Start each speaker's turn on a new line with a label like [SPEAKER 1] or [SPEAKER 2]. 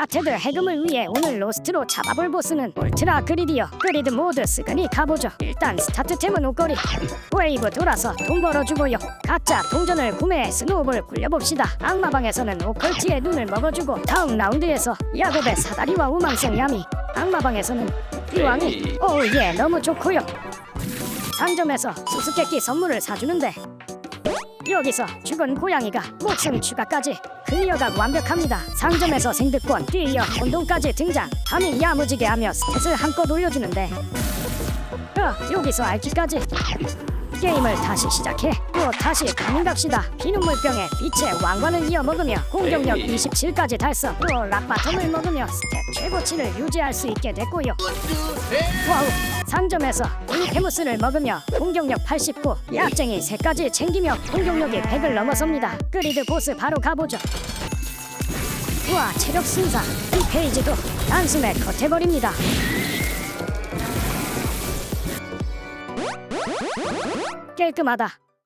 [SPEAKER 1] 가테드 해금을 위해 오늘 로스트로 잡아볼 보스는 울트라 그리디어. 그리드 모드 쓰그니 가보죠. 일단 스타트템은 옷걸이. 웨이브 돌아서 돈 벌어주고요. 각자 동전을 구매해 스노우볼 굴려봅시다. 악마방에서는 오컬트의 눈을 먹어주고 다음 라운드에서 야곱의 사다리와 우망성 야미. 악마방에서는 이왕이. 오예 너무 좋고요. 상점에서 수수께끼 선물을 사주는데 여기서 죽은 고양이가 목숨 추가까지 클리어가 완벽합니다. 상점에서 생득권, 뒤이어 혼돈까지 등장. 밤이 야무지게 하며 스탯을 한껏 올려주는데. 어, 여기서 알기까지. 게임을 다시 시작해. 또 다시 가민 갑시다. 비눗물병에 빛의 왕관을 이어 먹으며 공격력 27까지 달성. 또 락바텀을 먹으며 스탯 최고치를 유지할 수 있게 됐고요. 와우. 상점에서 인테무스를 먹으며 공격력 89 약쟁이 3까지 챙기며 공격력이 100을 넘어섭니다. 그리드 보스 바로 가보죠. 우와 체력 순사. 이 페이지도 단숨에 컷해버립니다. 깔끔하다